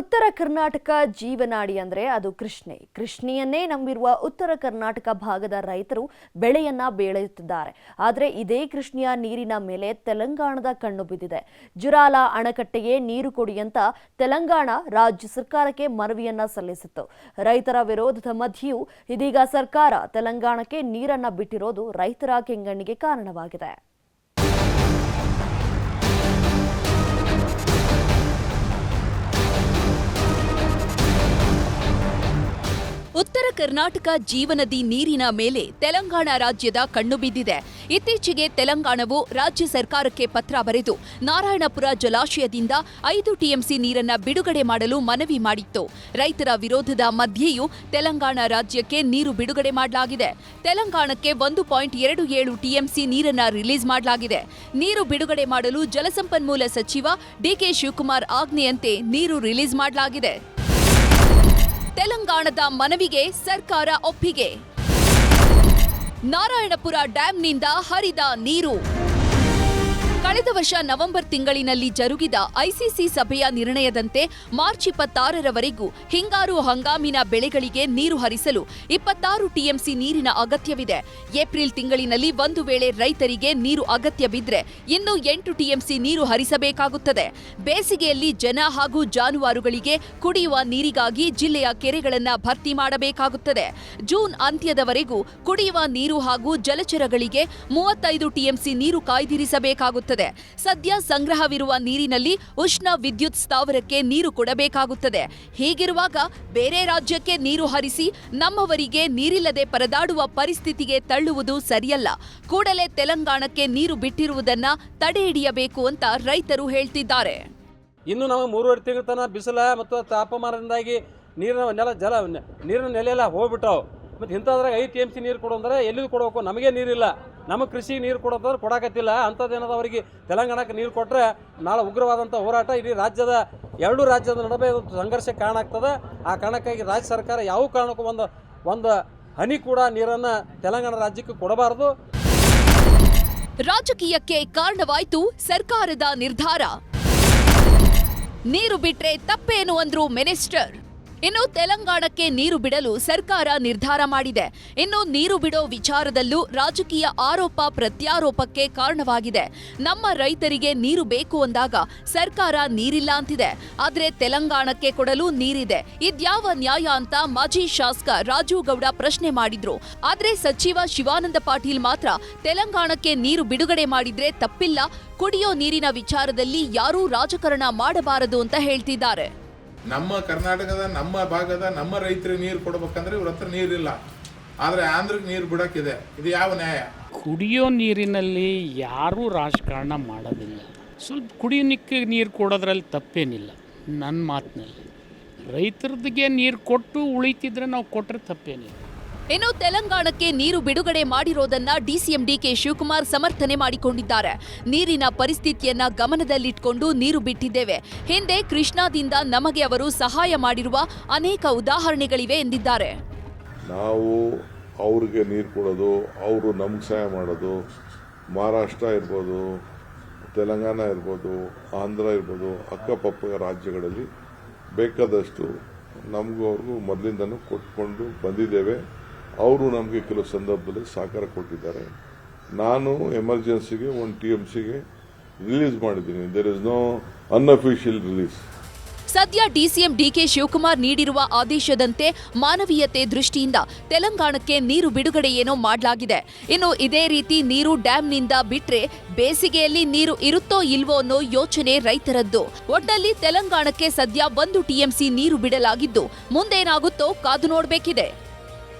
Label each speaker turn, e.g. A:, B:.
A: ಉತ್ತರ ಕರ್ನಾಟಕ ಜೀವನಾಡಿ ಅಂದರೆ ಅದು ಕೃಷ್ಣೆ. ಕೃಷ್ಣೆಯನ್ನೇ ನಂಬಿರುವ ಉತ್ತರ ಕರ್ನಾಟಕ ಭಾಗದ ರೈತರು ಬೆಳೆಯನ್ನ ಬೆಳೆಯುತ್ತಿದ್ದಾರೆ. ಆದರೆ ಇದೇ ಕೃಷ್ಣೆಯ ನೀರಿನ ಮೇಲೆ ತೆಲಂಗಾಣದ ಕಣ್ಣು ಬಿದ್ದಿದೆ. ಜುರಾಲ ಅಣೆಕಟ್ಟೆಗೆ ನೀರು ಕೊಡಿ ಅಂತ ತೆಲಂಗಾಣ ರಾಜ್ಯ ಸರ್ಕಾರಕ್ಕೆ ಮನವಿಯನ್ನ ಸಲ್ಲಿಸಿತ್ತು. ರೈತರ ವಿರೋಧದ ಮಧ್ಯೆಯೂ ಇದೀಗ ಸರ್ಕಾರ ತೆಲಂಗಾಣಕ್ಕೆ ನೀರನ್ನ ಬಿಟ್ಟಿರೋದು ರೈತರ ಕೆಂಗಣ್ಣಿಗೆ ಕಾರಣವಾಗಿದೆ.
B: ಉತ್ತರ ಕರ್ನಾಟಕ ಜೀವನದಿ ನೀರಿನ ಮೇಲೆ ತೆಲಂಗಾಣ ರಾಜ್ಯದ ಕಣ್ಣು ಬಿದ್ದಿದೆ. ಇತ್ತೀಚೆಗೆ ತೆಲಂಗಾಣವು ರಾಜ್ಯ ಸರ್ಕಾರಕ್ಕೆ ಪತ್ರ ಬರೆದು ನಾರಾಯಣಪುರ ಜಲಾಶಯದಿಂದ ಐದು ಟಿಎಂಸಿ ನೀರನ್ನ ಬಿಡುಗಡೆ ಮಾಡಲು ಮನವಿ ಮಾಡಿತ್ತು. ರೈತರ ವಿರೋಧದ ಮಧ್ಯೆಯೂ ತೆಲಂಗಾಣ ರಾಜ್ಯಕ್ಕೆ ನೀರು ಬಿಡುಗಡೆ ಮಾಡಲಾಗಿದೆ. ತೆಲಂಗಾಣಕ್ಕೆ ಒಂದು ಪಾಯಿಂಟ್ ಎರಡು ಏಳು ಟಿಎಂಸಿ ನೀರನ್ನ ರಿಲೀಸ್ ಮಾಡಲಾಗಿದೆ. ನೀರು ಬಿಡುಗಡೆ ಮಾಡಲು ಜಲಸಂಪನ್ಮೂಲ ಸಚಿವ ಡಿಕೆ ಶಿವಕುಮಾರ್ ಆಜ್ಞೆಯಂತೆ ನೀರು ರಿಲೀಸ್ ಮಾಡಲಾಗಿದೆ. ತೆಲಂಗಾಣದ ಮನವಿಗೆ ಸರ್ಕಾರ ಒಪ್ಪಿಗೆ. ನಾರಾಯಣಪುರ ಡ್ಯಾಂನಿಂದ ಹರಿದ ನೀರು. ಕಳೆದ ವರ್ಷ ನವೆಂಬರ್ ತಿಂಗಳಿನಲ್ಲಿ ಜರುಗಿದ ಐಸಿಸಿ ಸಭೆಯ ನಿರ್ಣಯದಂತೆ ಮಾರ್ಚ್ ಇಪ್ಪತ್ತಾರರವರೆಗೂ ಹಿಂಗಾರು ಹಂಗಾಮಿನ ಬೆಳೆಗಳಿಗೆ ನೀರು ಹರಿಸಲು ಇಪ್ಪತ್ತಾರು ಟಿಎಂಸಿ ನೀರಿನ ಅಗತ್ಯವಿದೆ. ಏಪ್ರಿಲ್ ತಿಂಗಳಿನಲ್ಲಿ ಒಂದು ವೇಳೆ ರೈತರಿಗೆ ನೀರು ಅಗತ್ಯ ಬಿದ್ದರೆ ಇನ್ನು ಎಂಟು ಟಿಎಂಸಿ ನೀರು ಹರಿಸಬೇಕಾಗುತ್ತದೆ. ಬೇಸಿಗೆಯಲ್ಲಿ ಜನ ಹಾಗೂ ಜಾನುವಾರುಗಳಿಗೆ ಕುಡಿಯುವ ನೀರಿಗಾಗಿ ಜಿಲ್ಲೆಯ ಕೆರೆಗಳನ್ನು ಭರ್ತಿ ಮಾಡಬೇಕಾಗುತ್ತದೆ. ಜೂನ್ ಅಂತ್ಯದವರೆಗೂ ಕುಡಿಯುವ ನೀರು ಹಾಗೂ ಜಲಚರಗಳಿಗೆ ಮೂವತ್ತೈದು ಟಿಎಂಸಿ ನೀರು ಕಾಯ್ದಿರಿಸಬೇಕಾಗುತ್ತದೆ. ಸದ್ಯ ಸಂಗ್ರಹವಿರುವ ನೀರಿನಲ್ಲಿ ಉಷ್ಣ ವಿದ್ಯುತ್ ಸ್ಥಾವರಕ್ಕೆ ನೀರು ಕೊಡಬೇಕಾಗುತ್ತದೆ. ಹೀಗಿರುವಾಗ ಬೇರೆ ರಾಜ್ಯಕ್ಕೆ ನೀರು ಹರಿಸಿ ನಮ್ಮವರಿಗೆ ನೀರಿಲ್ಲದೆ ಪರದಾಡುವ ಪರಿಸ್ಥಿತಿಗೆ ತಳ್ಳುವುದು ಸರಿಯಲ್ಲ. ಕೂಡಲೇ ತೆಲಂಗಾಣಕ್ಕೆ ನೀರು ಬಿಟ್ಟಿರುವುದನ್ನ ತಡೆಹಿಡಿಯಬೇಕು ಅಂತ ರೈತರು ಹೇಳ್ತಿದ್ದಾರೆ.
C: ಇನ್ನು ನಾವು ಮೂರುವರೆ ತಿಂಗಳ ತನಕ ಬಿಸಿಲ ಮತ್ತು ತಾಪಮಾನದಿಂದಾಗಿ ನೀರಿನ ನೆಲ ಜಲ ನೀರಿನ ನೆಲೆಯೆಲ್ಲ ಹೋಗ್ಬಿಟ್ಟವು. ಮತ್ತು ಇಂಥದ್ರಾಗ ಐದು ಟಿ ಎಂ ಸಿ ನೀರು ಕೊಡು ಎಲ್ಲಿ ಕೊಡಬೇಕು? ನಮಗೆ ನೀರಿಲ್ಲ. ನಮ್ಮ ಕೃಷಿಗೆ ನೀರು ಕೊಡೋದ್ರೆ ಕೊಡಕತ್ತಿಲ್ಲ. ಅಂಥದ್ದೇನದ ಅವರಿಗೆ ತೆಲಂಗಾಣಕ್ಕೆ ನೀರು ಕೊಟ್ಟರೆ ನಾಳೆ ಉಗ್ರವಾದಂಥ ಹೋರಾಟ ಇಡೀ ರಾಜ್ಯದ ಎರಡೂ ರಾಜ್ಯದ ನಡುವೆ ಒಂದು ಸಂಘರ್ಷಕ್ಕೆ ಕಾರಣ ಆಗ್ತದೆ. ಆ ಕಾರಣಕ್ಕಾಗಿ ರಾಜ್ಯ ಸರ್ಕಾರ ಯಾವ ಕಾರಣಕ್ಕೂ ಒಂದು ಒಂದು ಹನಿ ಕೂಡ ನೀರನ್ನು ತೆಲಂಗಾಣ ರಾಜ್ಯಕ್ಕೆ ಕೊಡಬಾರದು.
B: ರಾಜಕೀಯಕ್ಕೆ ಕಾರಣವಾಯಿತು ಸರ್ಕಾರದ ನಿರ್ಧಾರ. ನೀರು ಬಿಟ್ರೆ ತಪ್ಪೇನು ಅಂದ್ರು ಮಿನಿಸ್ಟರ್. ಇನ್ನು ತೆಲಂಗಾಣಕ್ಕೆ ನೀರು ಬಿಡಲು ಸರ್ಕಾರ ನಿರ್ಧಾರ ಮಾಡಿದೆ. ಇನ್ನು ನೀರು ಬಿಡೋ ವಿಚಾರದಲ್ಲೂ ರಾಜಕೀಯ ಆರೋಪ ಪ್ರತ್ಯಾರೋಪಕ್ಕೆ ಕಾರಣವಾಗಿದೆ. ನಮ್ಮ ರೈತರಿಗೆ ನೀರು ಬೇಕು ಅಂದಾಗ ಸರ್ಕಾರ ನೀರಿಲ್ಲ ಅಂತಿದೆ. ಆದರೆ ತೆಲಂಗಾಣಕ್ಕೆ ಕೊಡಲು ನೀರಿದೆ. ಇದ್ಯಾವ ನ್ಯಾಯ ಅಂತ ಮಾಜಿ ಶಾಸಕ ರಾಜು ಗೌಡ ಪ್ರಶ್ನೆ ಮಾಡಿದ್ರು. ಆದರೆ ಸಚಿವ ಶಿವಾನಂದ ಪಾಟೀಲ್ ಮಾತ್ರ ತೆಲಂಗಾಣಕ್ಕೆ ನೀರು ಬಿಡುಗಡೆ ಮಾಡಿದ್ರೆ ತಪ್ಪಿಲ್ಲ. ಕುಡಿಯೋ ನೀರಿನ ವಿಚಾರದಲ್ಲಿ ಯಾರೂ ರಾಜಕಾರಣ ಮಾಡಬಾರದು ಅಂತ ಹೇಳ್ತಿದ್ದಾರೆ.
D: ನಮ್ಮ ಕರ್ನಾಟಕದ, ನಮ್ಮ ಭಾಗದ, ನಮ್ಮ ರೈತರಿಗೆ ನೀರು ಕೊಡಬೇಕಂದ್ರೆ ಇವ್ರ ಹತ್ರ ನೀರಿಲ್ಲ. ಆದರೆ ಆಂಧ್ರಕ್ಕೆ ನೀರು ಬಿಡೋಕ್ಕಿದೆ. ಇದು ಯಾವ ನ್ಯಾಯ?
E: ಕುಡಿಯೋ ನೀರಿನಲ್ಲಿ ಯಾರೂ ರಾಜಕಾರಣ ಮಾಡೋದಿಲ್ಲ. ಸ್ವಲ್ಪ ಕುಡಿಯೋಕ್ಕೆ ನೀರು ಕೊಡೋದ್ರಲ್ಲಿ ತಪ್ಪೇನಿಲ್ಲ, ನನ್ನ ಮಾತಿನಲ್ಲಿ. ರೈತರದಿಗೆ ನೀರು ಕೊಟ್ಟು ಉಳಿತಿದ್ರೆ ನಾವು ಕೊಟ್ಟರೆ ತಪ್ಪೇನಿಲ್ಲ.
B: ಇನ್ನು ತೆಲಂಗಾಣಕ್ಕೆ ನೀರು ಬಿಡುಗಡೆ ಮಾಡಿರೋದನ್ನ ಡಿಸಿಎಂ ಡಿಕೆ ಶಿವಕುಮಾರ್ ಸಮರ್ಥನೆ ಮಾಡಿಕೊಂಡಿದ್ದಾರೆ. ನೀರಿನ ಪರಿಸ್ಥಿತಿಯನ್ನ ಗಮನದಲ್ಲಿಟ್ಟುಕೊಂಡು ನೀರು ಬಿಟ್ಟಿದ್ದೇವೆ. ಹಿಂದೆ ಕೃಷ್ಣಾದಿಂದ ನಮಗೆ ಅವರು ಸಹಾಯ ಮಾಡಿರುವ ಅನೇಕ ಉದಾಹರಣೆಗಳಿವೆ ಎಂದಿದ್ದಾರೆ.
F: ನಾವು ಅವ್ರಿಗೆ ನೀರು ಕೊಡೋದು, ಅವರು ನಮ್ಗೆ ಸಹಾಯ ಮಾಡೋದು, ಮಹಾರಾಷ್ಟ್ರ ಇರ್ಬೋದು, ತೆಲಂಗಾಣ ಇರ್ಬೋದು, ಆಂಧ್ರ ಇರ್ಬೋದು, ಅಕ್ಕಪಕ್ಕ ರಾಜ್ಯಗಳಲ್ಲಿ ಬೇಕಾದಷ್ಟು ನಮಗೂ ಅವ್ರಿಗೂ ಮೊದಲಿಂದನೂ ಕೊಟ್ಕೊಂಡು ಬಂದಿದ್ದೇವೆ. ಅವರು ನಮಗೆ ಕೆಲವು ಸಂದರ್ಭದಲ್ಲಿ ಸಹಕಾರ ಕೊಟ್ಟಿದ್ದಾರೆ. ನಾನು ಎಮರ್ಜೆನ್ಸಿಗೆ, ಒಂದು ಟಿ ಎಂ ಸಿಗೆ ರಿಲೀಸ್ ಮಾಡಿದ್ದೀನಿ. There is no unofficial release
B: ಸದ್ಯ ಡಿಸಿಎಂ ಡಿಕೆ ಶಿವಕುಮಾರ್ ನೀಡಿರುವ ಆದೇಶದಂತೆ ಮಾನವೀಯತೆ ದೃಷ್ಟಿಯಿಂದ ತೆಲಂಗಾಣಕ್ಕೆ ನೀರು ಬಿಡುಗಡೆ ಏನೋ ಮಾಡಲಾಗಿದೆ. ಇನ್ನು ಇದೇ ರೀತಿ ನೀರು ಡ್ಯಾಂನಿಂದ ಬಿಟ್ರೆ ಬೇಸಿಗೆಯಲ್ಲಿ ನೀರು ಇರುತ್ತೋ ಇಲ್ವೋ ಅನ್ನೋ ಯೋಚನೆ ರೈತರದ್ದು. ಒಟ್ಟಲ್ಲಿ ತೆಲಂಗಾಣಕ್ಕೆ ಸದ್ಯ ಒಂದು ಟಿಎಂಸಿ ನೀರು ಬಿಡಲಾಗಿದ್ದು, ಮುಂದೇನಾಗುತ್ತೋ ಕಾದು ನೋಡಬೇಕಿದೆ.